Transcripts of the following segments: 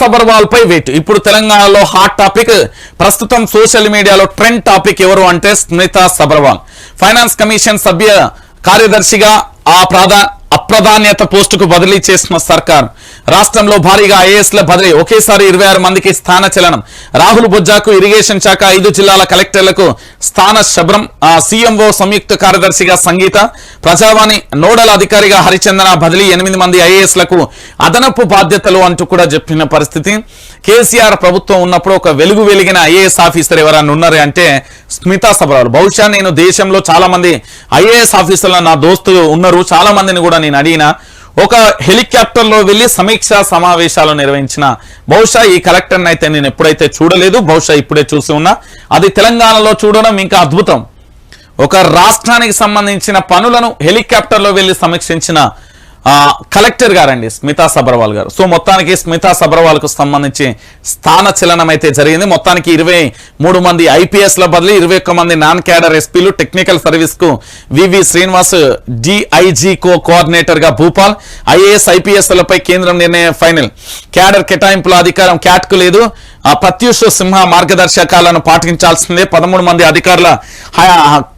సబర్వాల్ పై వెయిట్ ఇప్పుడు తెలంగాణలో హాట్ టాపిక్ ప్రస్తుతం సోషల్ మీడియాలో ట్రెండ్ టాపిక్ ఎవరు అంటే స్మితా సబర్వాల్. ఫైనాన్స్ కమిషన్ సభ్య కార్యదర్శిగా ఆ ప్రాధా అప్రధాన్యత పోస్టుకు బదిలీ చేసిన సర్కార్. రాష్ట్రంలో భారీగా ఐఏఎస్ల బదిలీ. ఒకేసారి ఇరవై ఆరు మందికి స్థాన చలనం. రాహుల్ బొజ్జాకు ఇరిగేషన్ శాఖ ఐదు జిల్లాల కలెక్టర్లకు స్థాన శబరం. సీఎంఓ సంయుక్త కార్యదర్శిగా సంగీత. ప్రజావాణి నోడల్ అధికారిగా హరిచందన బదిలీ. ఎనిమిది మంది ఐఏఎస్లకు అదనపు బాధ్యతలు అంటూ కూడా చెప్పిన పరిస్థితి. కేసీఆర్ ప్రభుత్వం ఉన్నప్పుడు ఒక వెలుగు వెలిగిన ఐఏఎస్ ఆఫీసర్ ఎవరైనా ఉన్నారు అంటే స్మితా సబరాలు. బహుశా నేను దేశంలో చాలా మంది ఐఏఎస్ ఆఫీసర్లు నా దోస్తులు ఉన్నారు. చాలా మందిని కూడా నేను అడిగిన ఒక హెలికాప్టర్లో వెళ్ళి సమీక్షా సమావేశాలు నిర్వహించిన బహుశా ఈ కలెక్టర్ని అయితే నేను ఎప్పుడైతే చూడలేదు బహుశా ఇప్పుడే చూసి ఉన్నా. అది తెలంగాణలో చూడడం ఇంకా అద్భుతం. ఒక రాష్ట్రానికి సంబంధించిన పనులను హెలికాప్టర్లో వెళ్ళి సమీక్షించిన కలెక్టర్ గారండి స్మితా సబర్వాల్ గారు. సో మొత్తానికి స్మితా సబర్వాల్కు సంబంధించి స్థాన చలనం అయితే జరిగింది. మొత్తానికి ఇరవై మూడు మంది ఐపీఎస్ల బదులు ఇరవై ఒక్క మంది నాన్ క్యాడర్ ఎస్పీలు technical సర్వీస్కు V V Srinivas DIG co కోఆర్డినేటర్గా Bhupal IAS ఐపీఎస్లపై కేంద్రం నిర్ణయం ఫైనల్. క్యాడర్ కేటాయింపుల అధికారం క్యాట్కు లేదు. ప్రత్యూష సింహ మార్గదర్శకాలను పాటించాల్సిందే. పదమూడు మంది అధికారుల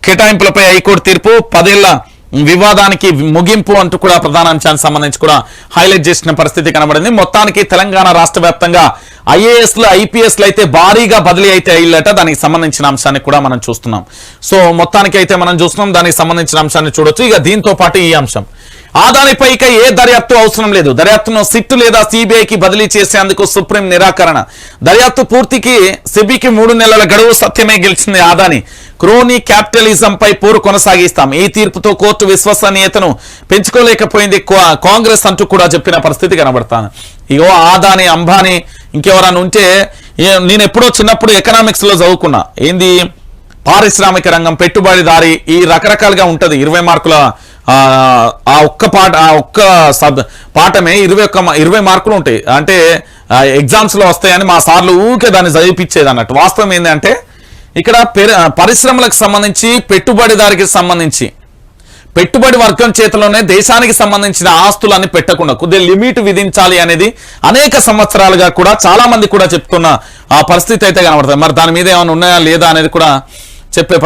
కేటాయింపులపై హైకోర్టు తీర్పు. పదేళ్ళ వివాదానికి ముగింపు అంటూ కూడా ప్రధాన అంశానికి సంబంధించి కూడా హైలైట్ చేసిన పరిస్థితి కనబడింది. మొత్తానికి తెలంగాణ రాష్ట్ర వ్యాప్తంగా ఐఏఎస్లు ఐపీఎస్లు అయితే భారీగా బదిలీ అయితే అయ్యిల్లట దానికి సంబంధించిన అంశాన్ని కూడా మనం చూస్తున్నాం. సో మొత్తానికి అయితే మనం చూస్తున్నాం. దానికి సంబంధించిన అంశాన్ని చూడొచ్చు. ఇక దీంతో పాటు ఈ అంశం. ఆదానిపై ఇక ఏ దర్యాప్తు అవసరం లేదు. దర్యాప్తును సిట్ లేదా సిబిఐకి బదిలీ చేసేందుకు సుప్రీం నిరాకరణ. దర్యాప్తు పూర్తికి సిబికి మూడు నెలల గడువు సత్యమే గెలిచింది ఆదాని. క్రోనీ క్యాపిటలిజం పై పోరు కొనసాగిస్తాం. ఈ తీర్పుతో కోర్టు విశ్వసనీయతను పెంచుకోలేకపోయింది కాంగ్రెస్ అంటూ కూడా చెప్పిన పరిస్థితి కనబడతాను ఇగో ఆదాని అంబానీ ఇంకెవరైనా ఉంటే నేను ఎప్పుడో చిన్నప్పుడు ఎకనామిక్స్లో చదువుకున్నా. ఏంది? పారిశ్రామిక రంగం పెట్టుబడిదారి ఈ రకరకాలుగా ఉంటది. ఇరవై మార్కుల ఆ, ఒక్క పాట ఆ ఒక్క సబ్ పాఠమే ఇరవై ఒక్క ఇరవై మార్కులు ఉంటాయి. అంటే ఎగ్జామ్స్లో వస్తాయని మా సార్లు ఊకే దాన్ని చదివిపించేది అన్నట్టు. వాస్తవం ఏంటంటే ఇక్కడ పెర- పరిశ్రమలకు సంబంధించి పెట్టుబడిదారికి సంబంధించి పెట్టుబడి వర్గం చేతిలోనే దేశానికి సంబంధించిన ఆస్తులన్నీ పెట్టకుండా కొద్దిగా లిమిట్ విధించాలి అనేది అనేక సంవత్సరాలుగా కూడా చాలా మంది కూడా చెప్తున్న ఆ పరిస్థితి అయితే కనబడుతుంది. మరి దాని మీద ఏమైనా ఉన్నాయా లేదా అనేది కూడా చెప్పే